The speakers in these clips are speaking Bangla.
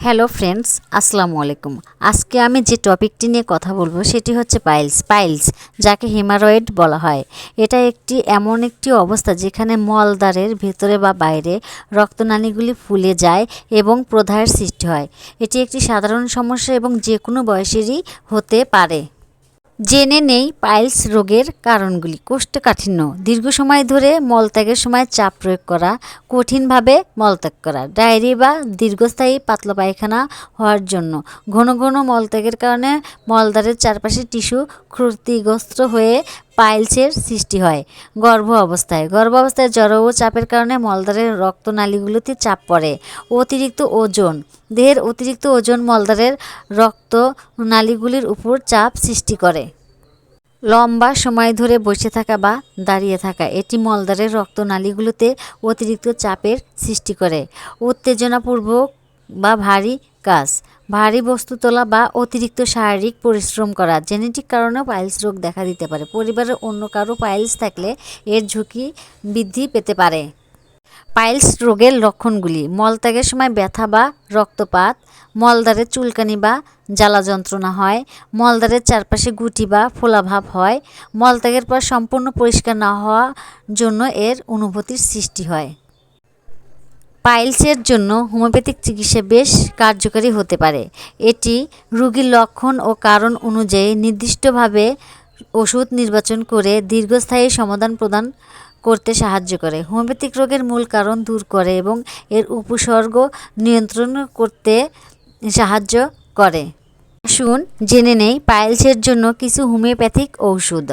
হ্যালো ফ্রেন্ডস, আসসালামু আলাইকুম। আজকে আমি যে টপিকটি নিয়ে কথা বলব সেটি হচ্ছে পাইলস। পাইলস, যাকে হিমারয়েড বলা হয়। এটা একটি এমন একটি অবস্থা যেখানে মলদ্বারের ভেতরে বা বাইরে রক্তনালীগুলি ফুলে যায় এবং প্রদাহের সৃষ্টি হয়। এটি একটি সাধারণ সমস্যা এবং যে কোনো বয়সেরই হতে পারে। জেনে নেই পাইলস রোগের কারণগুলি। কোষ্ঠকাঠিন্য। দীর্ঘ সময় ধরে মলত্যাগের সময় চাপ প্রয়োগ করা, কঠিনভাবে মলত্যাগ করা, ডায়েরি বা দীর্ঘস্থায়ী পাতলা পায়খানা হওয়ার জন্য। ঘন ঘন মলত্যাগের কারণে মলদ্বারের চারপাশে টিস্যু ক্ষতিগ্রস্ত হয়ে পাইলসের সৃষ্টি হয়। গর্ভ অবস্থায়। গর্ভ অবস্থায় ও চাপের কারণে মলদ্বারের রক্তনালীগুলোতে চাপ পড়ে। অতিরিক্ত ওজন। দেহের অতিরিক্ত ওজন মলদ্বারের রক্তনালীগুলির উপর চাপ সৃষ্টি করে। লম্বা সময় ধরে বসে থাকা বা দাঁড়িয়ে থাকা, এটি মলদ্বারের রক্তনালীগুলোতে অতিরিক্ত চাপের সৃষ্টি করে। উত্তেজনাপূর্বক বা ভারী কাজ। ভারী বস্তু তোলা বা অতিরিক্ত শারীরিক পরিশ্রম করা, জেনেটিক কারণেও পাইলস রোগ দেখা দিতে পারে। পরিবারের অন্য কারও পাইলস থাকলে এর ঝুঁকি বৃদ্ধি পেতে পারে। পাইলস রোগের লক্ষণগুলি, মলত্যাগের সময় ব্যথা বা রক্তপাত, মলদ্বারে চুলকানি বা জ্বালা যন্ত্রণা হয়, মলদ্বারের চারপাশে গুটি বা ফোলাভাব হয়, মলত্যাগের পর সম্পূর্ণ পরিষ্কার না হওয়ার জন্য এর অনুভূতির সৃষ্টি হয়। পাইলসের জন্য হোমিওপ্যাথিক চিকিৎসা বেশ কার্যকরী হতে পারে। এটি রোগীর লক্ষণ ও কারণ অনুযায়ী নির্দিষ্টভাবে ওষুধ নির্বাচন করে দীর্ঘস্থায়ী সমাধান প্রদান করতে সাহায্য করে। হোমিওপ্যাথিক রোগের মূল কারণ দূর করে এবং এর উপসর্গ নিয়ন্ত্রণ করতে সাহায্য করে। আসুন জেনে নেই পাইলসের জন্য কিছু হোমিওপ্যাথিক ঔষধ।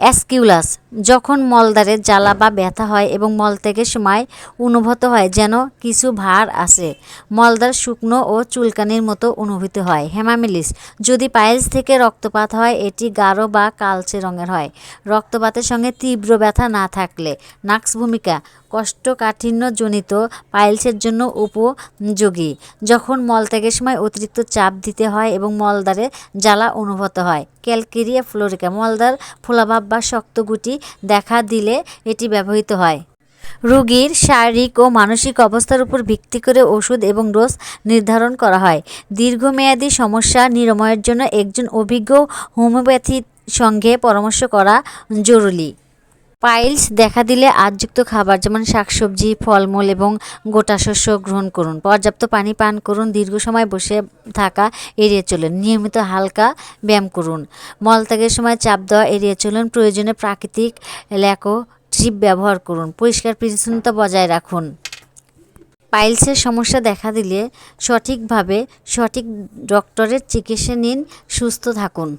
অ্যাসকিউলাস, যখন মলদ্বারে জ্বালা বা ব্যথা হয় এবং মলত্যাগের সময় অনুভূত হয় যেন কিছু ভার আসে মলদ্বার শুকনো ও চুলকানির মতো অনুভূতি হয়। হেমামিলিস, যদি পাইলস থেকে রক্তপাত হয়, এটি গাঢ় বা কালচে রঙের হয়। রক্তপাতের সঙ্গে তীব্র ব্যথা না থাকলে। নাক্স ভূমিকা কোষ্ঠকাঠিন্যজনিত পাইলসের জন্য উপযোগী। যখন মলত্যাগের সময় অতিরিক্ত চাপ দিতে হয় এবং মলদ্বারে জ্বালা অনুভূত হয়। ক্যালকেরিয়া ফ্লোরিকা, মলদ্বার ফোলাভাব বা শক্ত গুটি দেখা দিলে এটি ব্যবহৃত হয়। রোগীর শারীরিক ও মানসিক অবস্থার উপর ভিত্তি করে ওষুধ এবং ডোজ নির্ধারণ করা হয়। দীর্ঘমেয়াদী সমস্যা নিরাময়ের জন্য একজন অভিজ্ঞ হোমিওপ্যাথির সঙ্গে পরামর্শ করা জরুরি। পাইলস দেখা দিলে আজযুক্ত খাবার যেমন শাকসবজি, ফলমূল এবং গোটা শস্য গ্রহণ করুন। পর্যাপ্ত পানি পান করুন, দীর্ঘ সময় বসে থাকা, এড়িয়ে চলুন। নিয়মিত হালকা ব্যায়াম করুন। মলত্যাগের সময় চাপ দেওয়া, এড়িয়ে চলুন। প্রয়োজনে প্রাকৃতিক ল্যাকো ট্রিপ ব্যবহার করুন। পরিষ্কার পরিচ্ছন্নতা বজায় রাখুন। পাইলসের সমস্যা দেখা দিলে সঠিকভাবে সঠিক ডক্টরের চিকিৎসা নিন, সুস্থ থাকুন।